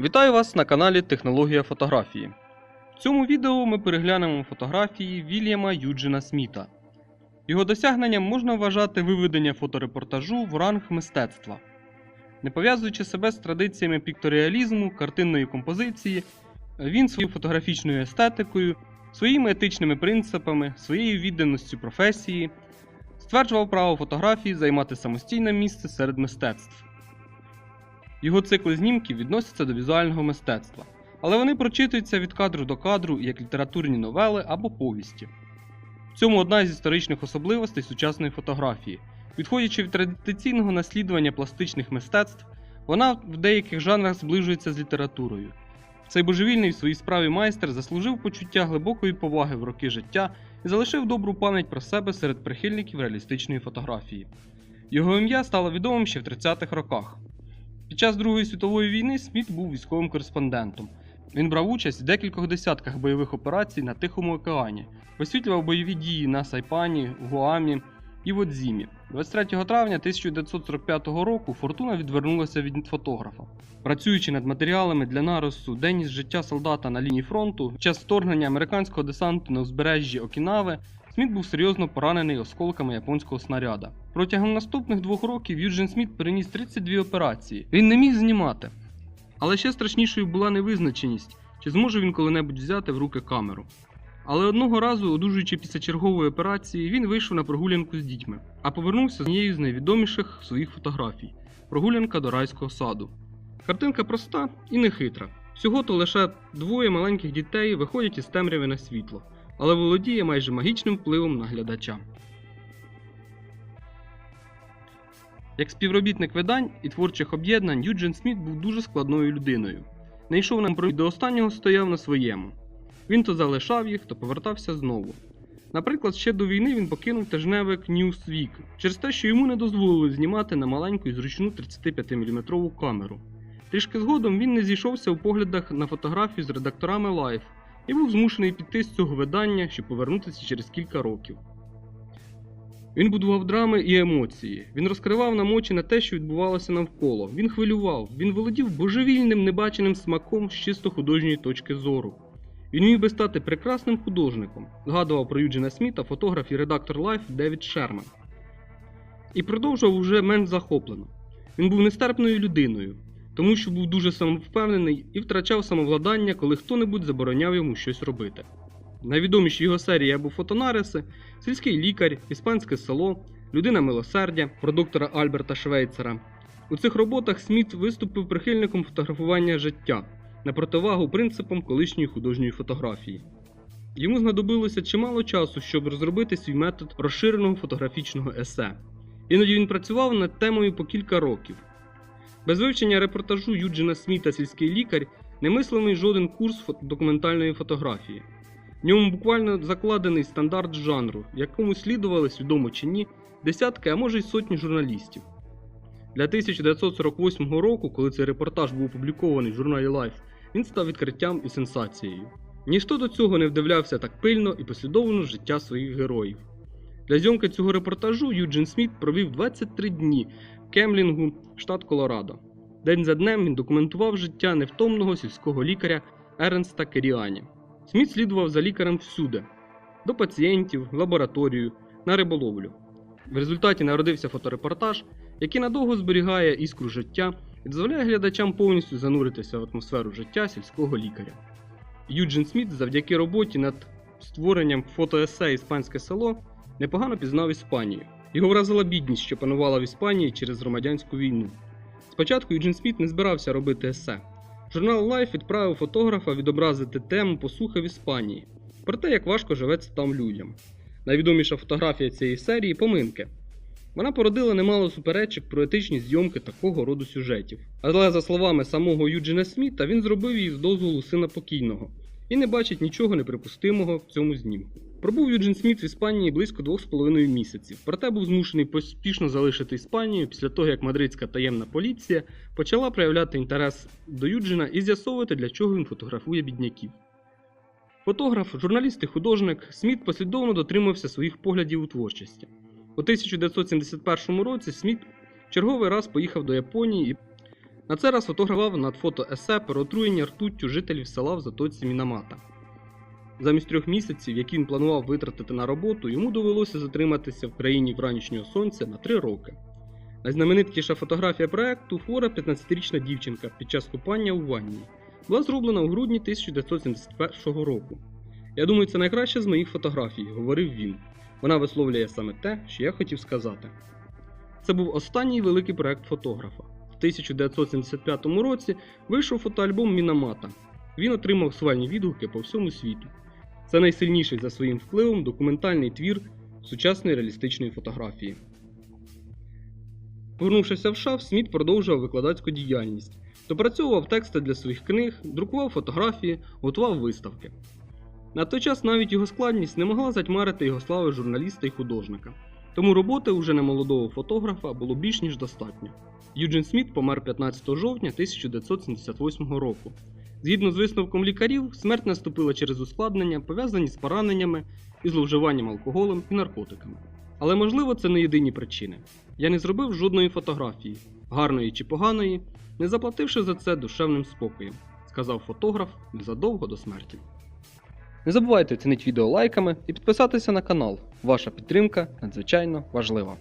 Вітаю вас на каналі Технологія фотографії. В цьому відео ми переглянемо фотографії Вільяма Юджина Сміта. Його досягненням можна вважати виведення фоторепортажу в ранг мистецтва. Не пов'язуючи себе з традиціями пікторіалізму, картинної композиції, він своєю фотографічною естетикою, своїми етичними принципами, своєю відданістю професії стверджував право фотографії займати самостійне місце серед мистецтв. Його цикли знімків відносяться до візуального мистецтва, але вони прочитуються від кадру до кадру як літературні новели або повісті. В цьому одна з історичних особливостей сучасної фотографії. Відходячи від традиційного наслідування пластичних мистецтв, вона в деяких жанрах зближується з літературою. Цей божевільний в своїй справі майстер заслужив почуття глибокої поваги в роки життя і залишив добру пам'ять про себе серед прихильників реалістичної фотографії. Його ім'я стало відомим ще в 30-х роках. Під час Другої світової війни Сміт був військовим кореспондентом. Він брав участь в декількох десятках бойових операцій на Тихому океані, висвітлював бойові дії на Сайпані, Гуамі і Водзімі. 23 травня 1945 року Фортуна відвернулася від фотографа. Працюючи над матеріалами для наросту День із життя солдата на лінії фронту, в час вторгнення американського десанту на узбережжі Окінави, Сміт був серйозно поранений осколками японського снаряда. Протягом наступних двох років Юджин Сміт переніс 32 операції. Він не міг знімати. Але ще страшнішою була невизначеність, чи зможе він коли-небудь взяти в руки камеру. Але одного разу, одужуючи після чергової операції, він вийшов на прогулянку з дітьми, а повернувся з однією з найвідоміших своїх фотографій прогулянка до райського саду. Картинка проста і нехитра. Всього то лише двоє маленьких дітей виходять із темряви на світло, але володіє майже магічним впливом на глядача. Як співробітник видань і творчих об'єднань, Юджин Сміт був дуже складною людиною. Не йшов нам про до останнього стояв на своєму. Він то залишав їх, то повертався знову. Наприклад, ще до війни він покинув тижневик Newsweek через те, що йому не дозволили знімати на маленьку і зручну 35-мм камеру. Трішки згодом він не зійшовся у поглядах на фотографію з редакторами Life і був змушений піти з цього видання, щоб повернутися через кілька років. Він будував драми і емоції. Він розкривав нам очі на те, що відбувалося навколо. Він хвилював, він володів божевільним небаченим смаком з чисто художньої точки зору. Він міг би стати прекрасним художником, згадував про Юджина Сміта фотограф і редактор Life Девід Шерман. І продовжував уже менш захоплено. Він був нестерпною людиною, тому що був дуже самовпевнений і втрачав самовладання, коли хто-небудь забороняв йому щось робити. Найвідоміші його серії або фотонариси, сільський лікар, іспанське село, людина милосердя про доктора Альберта Швейцера. У цих роботах Сміт виступив прихильником фотографування життя на противагу принципам колишньої художньої фотографії. Йому знадобилося чимало часу, щоб розробити свій метод розширеного фотографічного есе. Іноді він працював над темою по кілька років. Без вивчення репортажу Юджина Сміта Сільський лікар немислимий жоден курс документальної фотографії. В ньому буквально закладений стандарт жанру, якому слідували, свідомо чи ні, десятки, а може й сотні журналістів. Для 1948 року, коли цей репортаж був опублікований в журналі Life, він став відкриттям і сенсацією. Ніхто до цього не вдивлявся так пильно і послідовно життя своїх героїв. Для зйомки цього репортажу Юджин Сміт провів 23 дні Кемлінгу, штат Колорадо. День за днем він документував життя невтомного сільського лікаря Ернста Керіані. Сміт слідував за лікарем всюди: до пацієнтів, лабораторію, на риболовлю. В результаті народився фоторепортаж, який надовго зберігає іскру життя і дозволяє глядачам повністю зануритися в атмосферу життя сільського лікаря. Юджин Сміт завдяки роботі над створенням фотоесе Іспанське село непогано пізнав Іспанію. Його вразила бідність, що панувала в Іспанії через громадянську війну. Спочатку Юджин Сміт не збирався робити есе. Журнал Life відправив фотографа відобразити тему посухи в Іспанії, про те, як важко живеться там людям. Найвідоміша фотографія цієї серії поминки. Вона породила немало суперечок про етичні зйомки такого роду сюжетів. Але за словами самого Юджина Сміта, він зробив її з дозволу сина покійного і не бачить нічого неприпустимого в цьому знімку. Пробув Юджин Сміт в Іспанії близько двох з половиною місяців, проте був змушений поспішно залишити Іспанію після того, як мадридська таємна поліція почала проявляти інтерес до Юджина і з'ясовувати, для чого він фотографує бідняків. Фотограф, журналіст і художник, Сміт послідовно дотримався своїх поглядів у творчості. У 1971 році Сміт черговий раз поїхав до Японії і На це раз фотографував над фото есе про отруєння ртуттю жителів села в затоці Мінамата. Замість трьох місяців, які він планував витратити на роботу, йому довелося затриматися в країні вранішнього сонця на три роки. Найзнаменитіша фотографія проекту хвора 15-річна дівчинка під час купання у ванні була зроблена у грудні 1971 року. Я думаю, це найкраща з моїх фотографій, говорив він. Вона висловлює саме те, що я хотів сказати. Це був останній великий проект фотографа. В 1975 році вийшов фотоальбом Мінамата. Він отримав схвальні відгуки по всьому світу. Це найсильніший за своїм впливом документальний твір сучасної реалістичної фотографії. Повернувшися в шаф, Сміт продовжував викладацьку діяльність, допрацьовував тексти для своїх книг, друкував фотографії, готував виставки. На той час навіть його складність не могла затьмарити його слави журналіста і художника, тому роботи уже немолодого фотографа було більш ніж достатньо. Юджин Сміт помер 15 жовтня 1978 року. Згідно з висновком лікарів, смерть наступила через ускладнення, пов'язані з пораненнями і зловживанням алкоголем і наркотиками. Але можливо це не єдині причини. Я не зробив жодної фотографії, гарної чи поганої, не заплативши за це душевним спокоєм, сказав фотограф незадовго до смерті. Не забувайте оцінити відео лайками і підписатися на канал. Ваша підтримка надзвичайно важлива.